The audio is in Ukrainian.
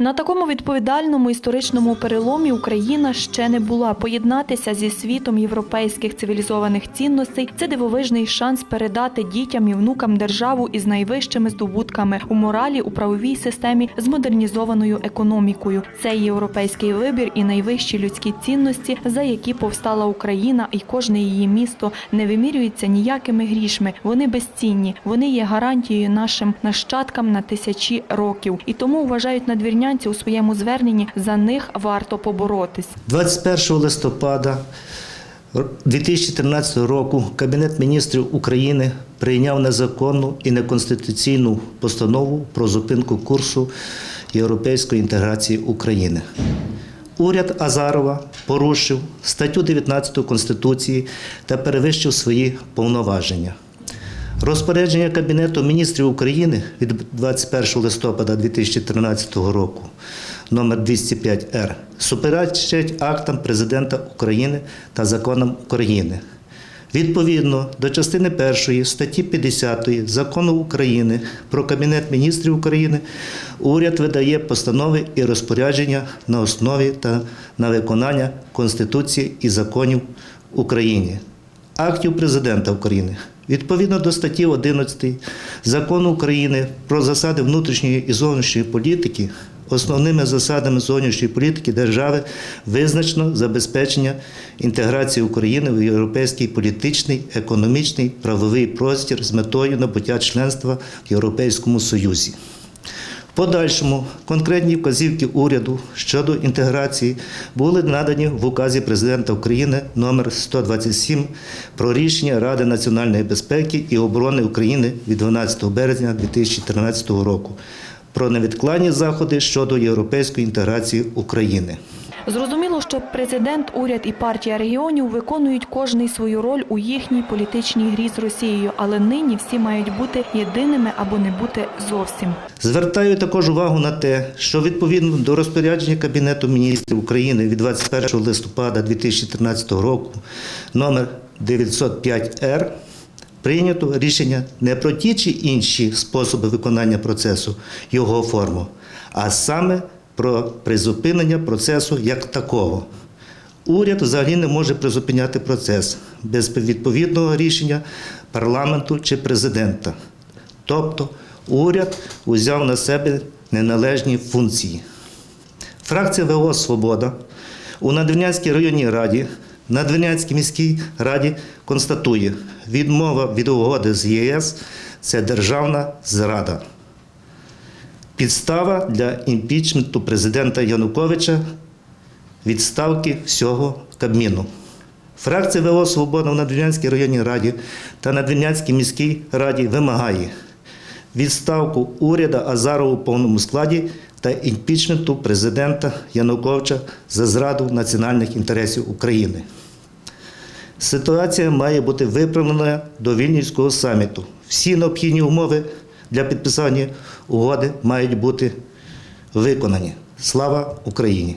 На такому відповідальному історичному переломі Україна ще не була. Поєднатися зі світом європейських цивілізованих цінностей це дивовижний шанс передати дітям і внукам державу із найвищими здобутками у моралі, у правовій системі з модернізованою економікою. Це європейський вибір і найвищі людські цінності, за які повстала Україна, і кожне її місто не вимірюється ніякими грішми. Вони безцінні, вони є гарантією нашим нащадкам на тисячі років. І тому вважають надвірнянці у своєму зверненні за них варто поборотись. 21 листопада 2013 року Кабінет міністрів України прийняв незаконну і неконституційну постанову про зупинку курсу європейської інтеграції України. Уряд Азарова порушив статтю 19 Конституції та перевищив свої повноваження. Розпорядження Кабінету міністрів України від 21 листопада 2013 року номер 205Р суперечать актам Президента України та законам України. Відповідно до частини 1 статті 50 Закону України про Кабінет міністрів України уряд видає постанови і розпорядження на основі та на виконання Конституції і законів України актів Президента України. Відповідно до статті 11 Закону України про засади внутрішньої і зовнішньої політики, основними засадами зовнішньої політики держави визначено забезпечення інтеграції України в європейський політичний, економічний, правовий простір з метою набуття членства в Європейському Союзі. Подальшому конкретні вказівки уряду щодо інтеграції були надані в указі президента України номер 127 про рішення Ради національної безпеки і оборони України від 12 березня 2013 року про невідкладні заходи щодо європейської інтеграції України. Зрозуміло, що президент, уряд і партія регіонів виконують кожний свою роль у їхній політичній грі з Росією, але нині всі мають бути єдиними або не бути зовсім. Звертаю також увагу на те, що відповідно до розпорядження Кабінету міністрів України від 21 листопада 2013 року номер 905Р прийнято рішення не про ті чи інші способи виконання процесу, його форму, а саме про призупинення процесу як такого. Уряд взагалі не може призупиняти процес без відповідного рішення парламенту чи президента. Тобто уряд узяв на себе неналежні функції. Фракція ВО Свобода у Надвірнянській районній раді, Надвірнянській міській раді констатує, відмова від угоди з ЄС це державна зрада. Підстава для імпічменту президента Януковича відставки всього Кабміну. Фракція ВО Свобода в Надвірнянській районній раді та Надвірнянській міській раді вимагає відставку уряду Азарова у повному складі та імпічменту президента Януковича за зраду національних інтересів України. Ситуація має бути виправлена до Вільнюського саміту. Всі необхідні умови для підписання угоди мають бути виконані. Слава Україні!